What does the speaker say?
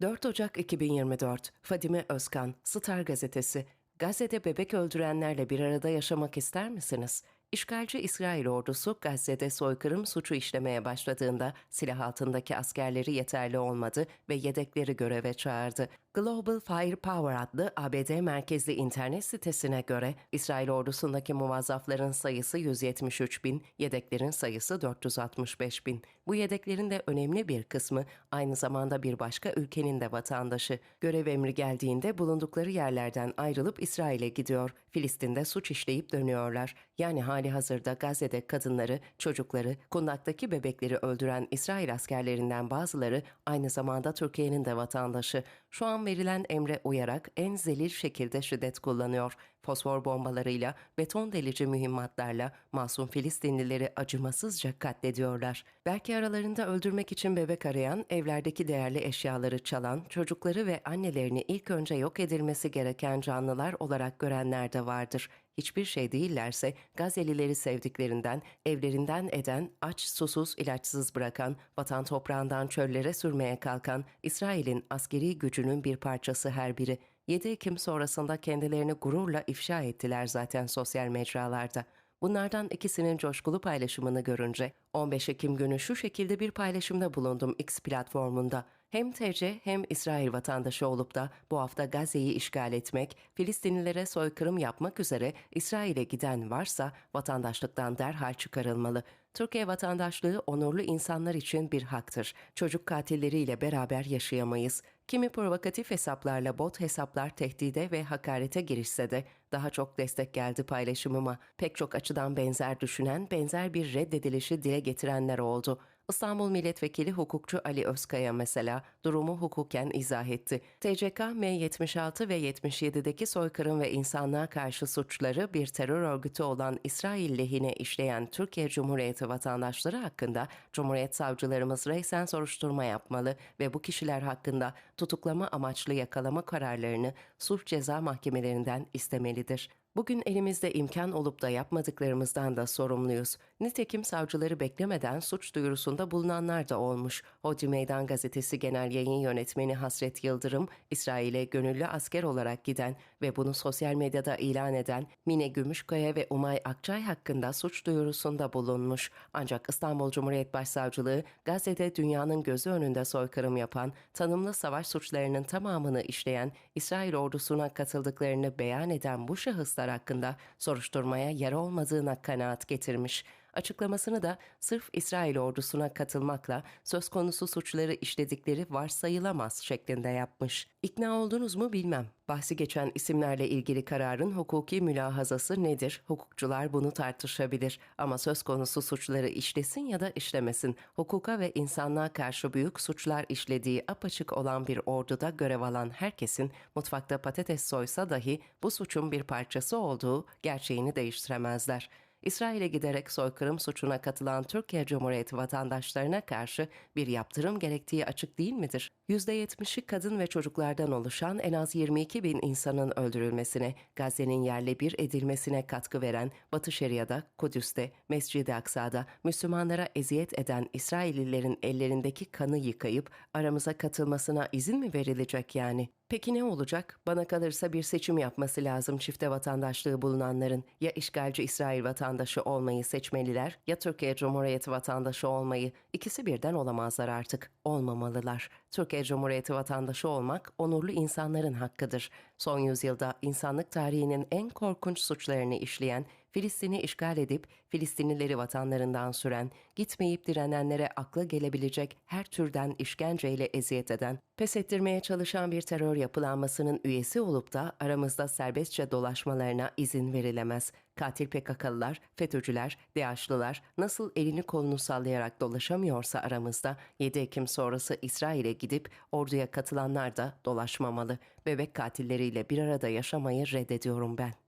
4 Ocak 2024 Fadime Özkan, Star Gazetesi Gazze'de bebek öldürenlerle bir arada yaşamak ister misiniz? İşgalci İsrail ordusu Gazze'de soykırım suçu işlemeye başladığında silah altındaki askerleri yeterli olmadı ve yedekleri göreve çağırdı. Global Firepower adlı ABD merkezli internet sitesine göre İsrail ordusundaki muvazzafların sayısı 173 bin, yedeklerin sayısı 465 bin. Bu yedeklerin de önemli bir kısmı aynı zamanda bir başka ülkenin de vatandaşı. Görev emri geldiğinde bulundukları yerlerden ayrılıp İsrail'e gidiyor. Filistin'de suç işleyip dönüyorlar. Yani hali hazırda Gazze'de kadınları, çocukları, kundaktaki bebekleri öldüren İsrail askerlerinden bazıları aynı zamanda Türkiye'nin de vatandaşı. Şu an verilen emre uyarak en zelil şekilde şiddet kullanıyor. Fosfor bombalarıyla, beton delici mühimmatlarla masum Filistinlileri acımasızca katlediyorlar. Belki aralarında öldürmek için bebek arayan, evlerdeki değerli eşyaları çalan, çocukları ve annelerini ilk önce yok edilmesi gereken canlılar olarak görenler de vardır hiçbir şey değillerse Gazelileri sevdiklerinden, evlerinden eden, aç, susuz, ilaçsız bırakan, vatan toprağından çöllere sürmeye kalkan İsrail'in askeri gücünün bir parçası her biri. 7 Ekim sonrasında kendilerini gururla ifşa ettiler zaten sosyal mecralarda. Bunlardan ikisinin coşkulu paylaşımını görünce 15 Ekim günü şu şekilde bir paylaşımda bulundum X platformunda. Hem TC hem İsrail vatandaşı olup da bu hafta Gazze'yi işgal etmek, Filistinlilere soykırım yapmak üzere İsrail'e giden varsa vatandaşlıktan derhal çıkarılmalı. Türkiye vatandaşlığı onurlu insanlar için bir haktır. Çocuk katilleriyle beraber yaşayamayız. Kimi provokatif hesaplarla bot hesaplar tehdide ve hakarete girişse de daha çok destek geldi paylaşımıma. Pek çok açıdan benzer düşünen, benzer bir reddedilişi dile getirenler oldu. İstanbul Milletvekili hukukçu Ali Özkaya mesela durumu hukuken izah etti. TCK M76 ve 77'deki soykırım ve insanlığa karşı suçları bir terör örgütü olan İsrail lehine işleyen Türkiye Cumhuriyeti vatandaşları hakkında Cumhuriyet savcılarımız reysen soruşturma yapmalı ve bu kişiler hakkında tutuklama amaçlı yakalama kararlarını suç ceza mahkemelerinden istemelidir. Bugün elimizde imkan olup da yapmadıklarımızdan da sorumluyuz. Nitekim savcıları beklemeden suç duyurusunda bulunanlar da olmuş. Hodri Meydan Gazetesi Genel Yayın Yönetmeni Hasret Yıldırım, İsrail'e gönüllü asker olarak giden ve bunu sosyal medyada ilan eden Mine Gümüşkaya ve Umay Akçay hakkında suç duyurusunda bulunmuş. Ancak İstanbul Cumhuriyet Başsavcılığı, Gazze'de dünyanın gözü önünde soykırım yapan, tanımlı savaş suçlarının tamamını işleyen, İsrail ordusuna katıldıklarını beyan eden bu şahıslar hakkında soruşturmaya yer olmadığına kanaat getirmiş. Açıklamasını da sırf İsrail ordusuna katılmakla söz konusu suçları işledikleri varsayılamaz şeklinde yapmış. İkna oldunuz mu bilmem. Bahsi geçen isimlerle ilgili kararın hukuki mülahazası nedir? Hukukçular bunu tartışabilir. Ama söz konusu suçları işlesin ya da işlemesin. Hukuka ve insanlığa karşı büyük suçlar işlediği apaçık olan bir orduda görev alan herkesin mutfakta patates soysa dahi bu suçun bir parçası olduğu gerçeğini değiştiremezler. İsrail'e giderek soykırım suçuna katılan Türkiye Cumhuriyeti vatandaşlarına karşı bir yaptırım gerektiği açık değil midir? %70'i kadın ve çocuklardan oluşan en az 22 bin insanın öldürülmesine, Gazze'nin yerle bir edilmesine katkı veren Batı Şeria'da, Kudüs'te, Mescid-i Aksa'da Müslümanlara eziyet eden İsraillilerin ellerindeki kanı yıkayıp aramıza katılmasına izin mi verilecek yani? Peki ne olacak? Bana kalırsa bir seçim yapması lazım çifte vatandaşlığı bulunanların. Ya işgalci İsrail vatandaşı olmayı seçmeliler ya Türkiye Cumhuriyeti vatandaşı olmayı. İkisi birden olamazlar artık. Olmamalılar. Türkiye Cumhuriyeti vatandaşı olmak onurlu insanların hakkıdır. Son yüzyılda insanlık tarihinin en korkunç suçlarını işleyen, Filistin'i işgal edip Filistinlileri vatanlarından süren, gitmeyip direnenlere akla gelebilecek her türden işkenceyle eziyet eden, pes ettirmeye çalışan bir terör yapılanmasının üyesi olup da aramızda serbestçe dolaşmalarına izin verilemez. Katil PKK'lılar, FETÖ'cüler, DAEŞ'lılar nasıl elini kolunu sallayarak dolaşamıyorsa aramızda 7 Ekim sonrası İsrail'e gidip orduya katılanlar da dolaşmamalı. Bebek katilleriyle bir arada yaşamayı reddediyorum ben.